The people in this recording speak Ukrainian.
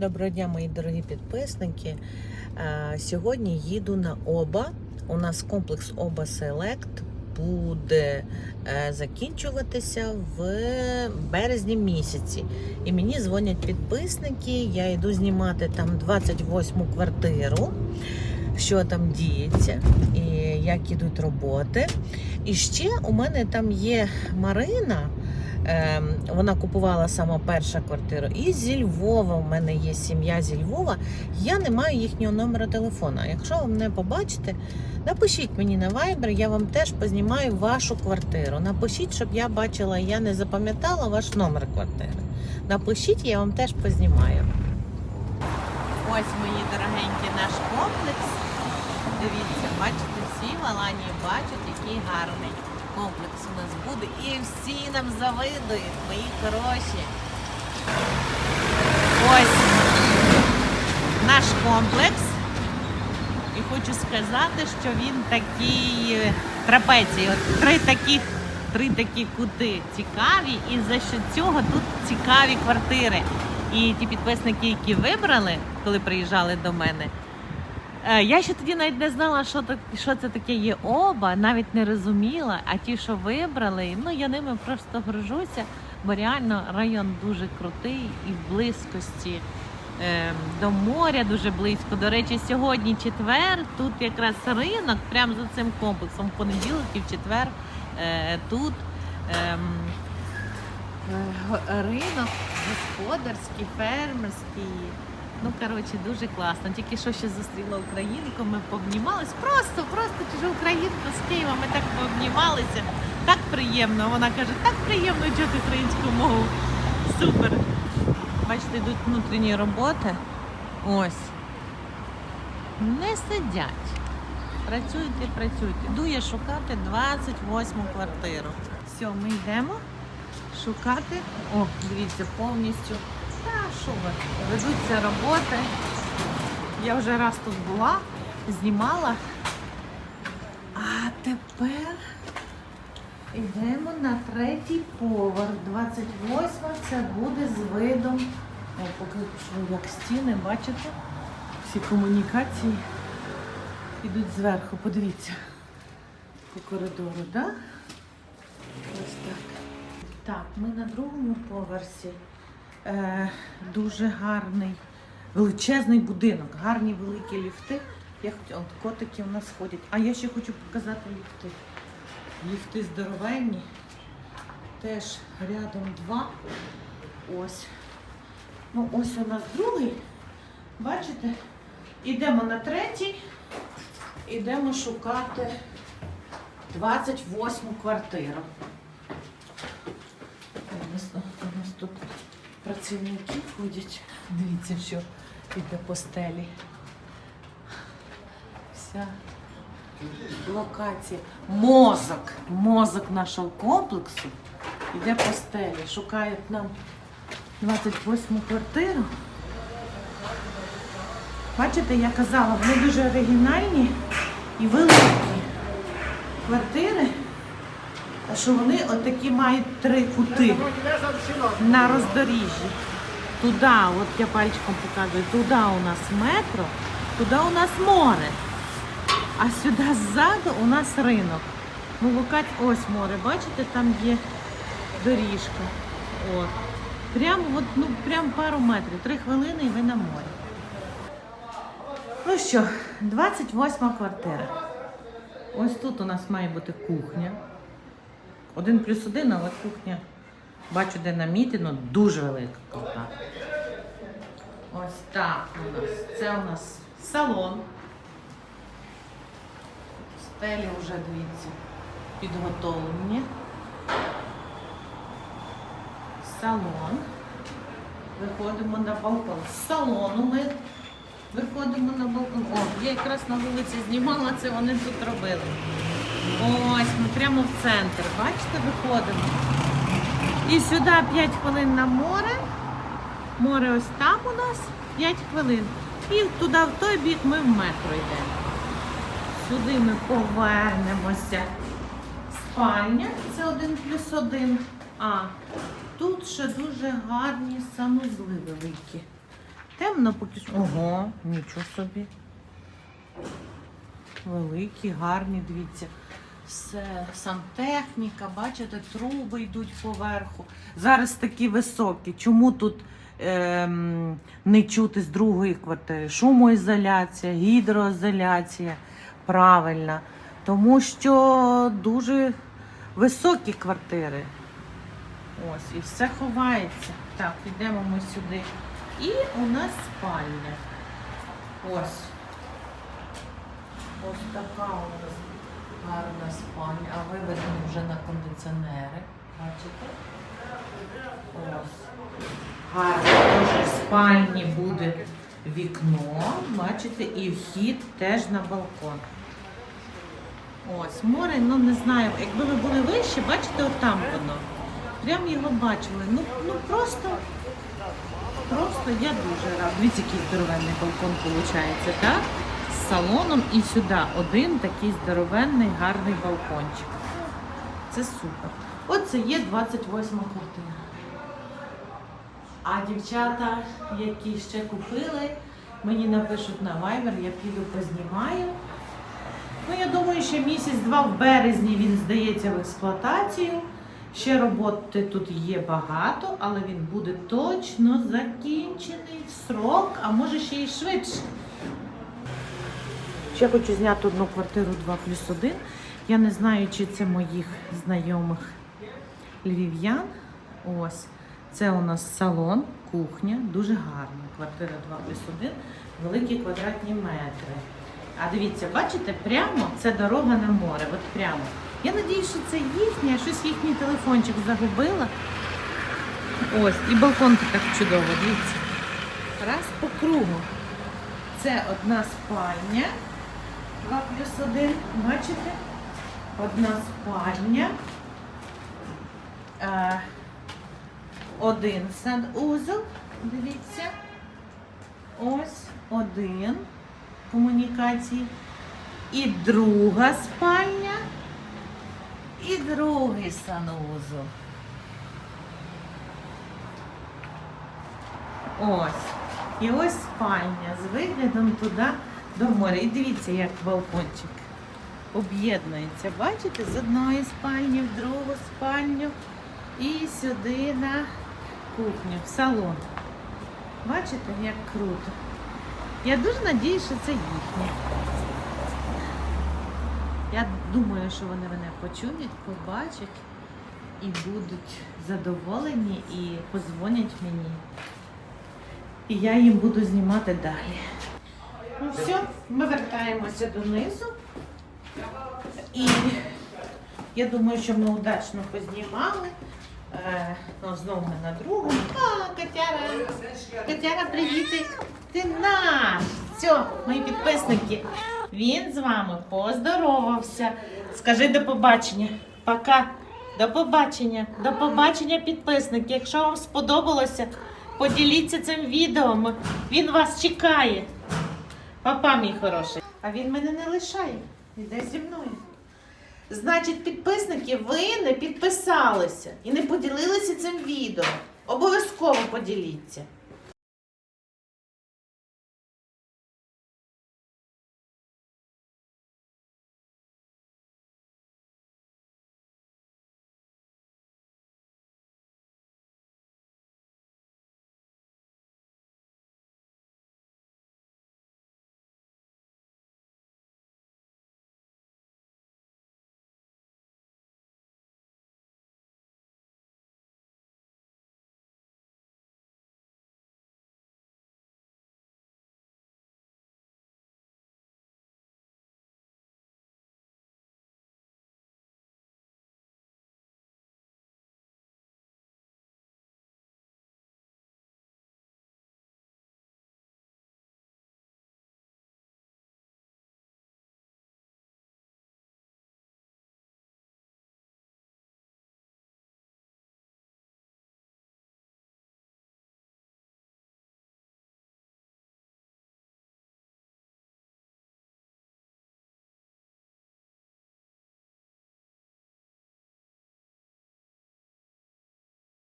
Доброго дня, мої дорогі підписники. Е, Сьогодні їду на Оба. У нас комплекс Оба Селект буде е, закінчуватися в березні місяці. І мені дзвонять підписники. Я йду знімати там 28-му квартиру, що там діється і як ідуть роботи. І ще у мене там є Марина. Ем, Вона купувала сама перша квартиру. І зі Львова в мене є сім'я зі Львова. Я не маю їхнього номера телефона. Якщо ви мене побачите, напишіть мені на Viber, я вам теж познімаю вашу квартиру. Напишіть, щоб я бачила, я не запам'ятала ваш номер квартири. Напишіть, я вам теж познімаю. Ось мої дорогенькі наш комплекс. Дивіться, бачите, всі в Аланії бачать, який гарний комплекс у нас буде. І всі нам завидують, мої хороші. Ось наш комплекс. І хочу сказати, що він такий е, трапеції. От три таких, три такі кути цікаві, і за що цього тут цікаві квартири. І ті підписники, які вибрали, коли приїжджали до мене. Е, Я ще тоді навіть не знала, що, так, що це таке є оба, навіть не розуміла. А ті, що вибрали, ну я ними просто горжуся, бо реально район дуже крутий і в близькості е, до моря дуже близько. До речі, сьогодні четвер, тут якраз ринок, прямо за цим комплексом, в понеділок і в четвер е, тут. ем, е, Ринок господарський, фермерський. Ну, коротше, дуже класно. Тільки що ще зустріла українку, ми пообнімались. Просто, просто чужу українку з Києва. Ми так пообнімалися. Так приємно. Вона каже, так приємно чути українську мову. Супер. Бачите, йдуть внутрішні роботи. Ось. Не сидять. Працюйте, працюйте. Йду я шукати 28 квартиру. Все, ми йдемо шукати. О, дивіться, повністю. Що ви? Ведуться роботи. Я вже раз тут була, знімала. А тепер йдемо на третій поверх. 28 це буде з видом. О, поки що як стіни, бачите? Всі комунікації йдуть зверху. Подивіться. По коридору, так? Ось так. Так, ми на другому поверсі. Е, дуже гарний, величезний будинок, гарні великі ліфти. Я хотіла, от котики у нас ходять. А я ще хочу показати ліфти. Ліфти здоровенні. Теж рядом два. Ось. Ну, ось у нас другий. Бачите? Ідемо на третій. Ідемо шукати 28 квартиру. У нас, у нас тут працівники ходять. Дивіться, що йде по стелі. Вся локація. Мозок. Мозок нашого комплексу йде по стелі. Шукають нам 28 квартиру. Бачите, я казала, вони дуже оригінальні і великі квартири. Що вони отакі мають три кути на роздоріжжі. Туди, от я пальчиком показую, туди у нас метро, туди у нас море. А сюди ззаду у нас ринок. Ну, локать, ось море, бачите, там є доріжка. От. Прямо, от, ну, прям пару метрів, три хвилини і ви на морі. Ну що, 28 квартира. Ось тут у нас має бути кухня. Один плюс один, але кухня. Бачу, де намітено, дуже велика крута. Ось так у нас. Це у нас салон. Стелі вже, дивіться, підготовлені. Салон. Виходимо на балкон. З салону ми виходимо на балкон. О, я якраз на вулиці знімала це, вони тут робили. Ось, ми прямо в центр. Бачите, виходимо. І сюди 5 хвилин на море. Море ось там у нас 5 хвилин. І туди, в той бік, ми в метро йдемо. Сюди ми повернемося. Спальня це один плюс один. А тут ще дуже гарні санузли великі. Темно, поки що. Ого, нічого собі. Великі, гарні, дивіться. Все, сантехніка, бачите, труби йдуть поверху. Зараз такі високі. Чому тут ем, не чути з другої квартири? Шумоізоляція, гідроізоляція. Правильно. Тому що дуже високі квартири. Ось, і все ховається. Так, йдемо ми сюди. І у нас спальня. Ось. Ось така у нас гарна спальня. А виведено вже на кондиціонери. Бачите? Ось. Гарно. Дуже в спальні буде вікно. Бачите, і вхід теж на балкон. Ось, море, ну не знаю, якби ви були вище, бачите, отам воно. Прям його бачили. Ну, ну просто, просто я дуже рада. Дивіться, який здоровенний балкон виходить, так? З салоном і сюди один такий здоровенний, гарний балкончик. Це супер. Оце є 28 квартира. А дівчата, які ще купили, мені напишуть на Viber, я піду познімаю. Ну, я думаю, ще місяць-два в березні він здається в експлуатацію. Ще роботи тут є багато, але він буде точно закінчений в срок, а може ще й швидше. Ще хочу зняти одну квартиру 2 плюс 1. Я не знаю, чи це моїх знайомих львів'ян. Ось. Це у нас салон, кухня, дуже гарна. Квартира 2 плюс 1, великі квадратні метри. А дивіться, бачите, прямо це дорога на море. От прямо. Я надію, що це їхнє, щось їхній телефончик загубила. Ось, і балкон так чудово, дивіться. Раз по кругу. Це одна спальня. 2 плюс 1. Бачите? Одна спальня. Е, один санузел. Дивіться. Ось один комунікації. І друга спальня. І другий санузел. Ось. І ось спальня з виглядом туди до моря. І дивіться, як балкончик об'єднується. Бачите, з одної спальні в другу спальню і сюди на кухню, в салон. Бачите, як круто. Я дуже надіюся, що це їхнє. Я думаю, що вони мене почують, побачать і будуть задоволені і позвонять мені. І я їм буду знімати далі. Ну все, ми вертаємося донизу. І я думаю, що ми удачно познімали. Е, ну, знову ми на другому. А, Катяра! Катяра, привітик! Ти наш! Все, мої підписники. Він з вами поздоровався. Скажи до побачення. Пока. До побачення. До побачення, підписники. Якщо вам сподобалося, поділіться цим відео. Він вас чекає. Папа, мій хороший. А він мене не лишає. Іде зі мною. Значить, підписники, ви не підписалися і не поділилися цим відео. Обов'язково поділіться.